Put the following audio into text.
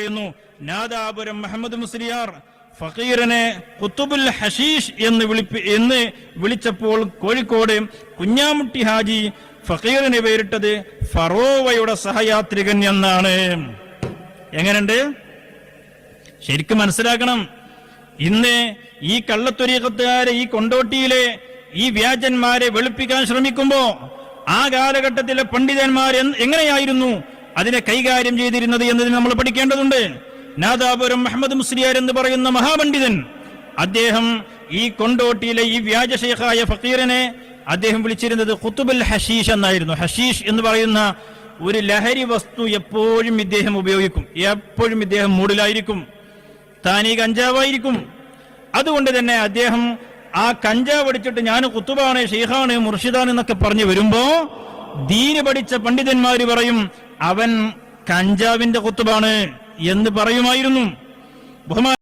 പറയുന്നു നാദാപുരം മുഹമ്മദ് മുസ്ലിയാർ ഫക്കീറിനെ കുത്തുബുൽ ഹഷീഷ് എന്ന് വിളിപ്പി എന്ന് വിളിച്ചപ്പോൾ കോഴിക്കോട് കുഞ്ഞാമുട്ടി ഹാജി ഫക്കീറിന് പേരിട്ടത് ഫറോവയുടെ സഹയാത്രികൻ എന്നാണ്. എങ്ങനെയുണ്ട്? ശരിക്കും മനസ്സിലാക്കണം. ഇന്ന് ഈ കള്ളത്തൊരീക്കത്തുകാരെ ഈ കൊണ്ടോട്ടിയിലെ ഈ വ്യാജന്മാരെ വെളുപ്പിക്കാൻ ശ്രമിക്കുമ്പോ ആ കാലഘട്ടത്തിലെ പണ്ഡിതന്മാർ എങ്ങനെയായിരുന്നു? അതിനെ കൈകാര്യം ചെയ്തിരുന്നത് എന്നതിന് നമ്മൾ പഠിക്കേണ്ടതുണ്ട്. നാദാപുരം മുഹമ്മദ് മുസ്ലിയാർ എന്ന് പറയുന്ന മഹാപണ്ഡിതൻ അദ്ദേഹം ഈ കൊണ്ടോട്ടിയിലെ ഈ വ്യാജ ഷെയ്ഖായ ഫക്കീറിനെ അദ്ദേഹം വിളിച്ചിരുന്നത് ഖുത്തുബുൽ ഹഷീഷ് എന്നായിരുന്നു. ഹഷീഷ് എന്ന് പറയുന്ന ഒരു ലഹരി വസ്തു എപ്പോഴും ഇദ്ദേഹം ഉപയോഗിക്കും. എപ്പോഴും ഇദ്ദേഹം മൂടിലായിരിക്കും. താനീ കഞ്ചാവായിരിക്കും അതുകൊണ്ട് തന്നെ അദ്ദേഹം ആ കഞ്ചാവ് അടിച്ചിട്ട് ഞാൻ കുത്തുബാണ് ഷെയ്ഖാണ് മുർഷിദാണ് എന്നൊക്കെ പറഞ്ഞു വരുമ്പോ ദീന് പഠിച്ച പണ്ഡിതന്മാര് പറയും അവൻ കഞ്ചാവിന്റെ കുത്തുബാണ് എന്ന് പറയുമായിരുന്നു. ബഹുമാൻ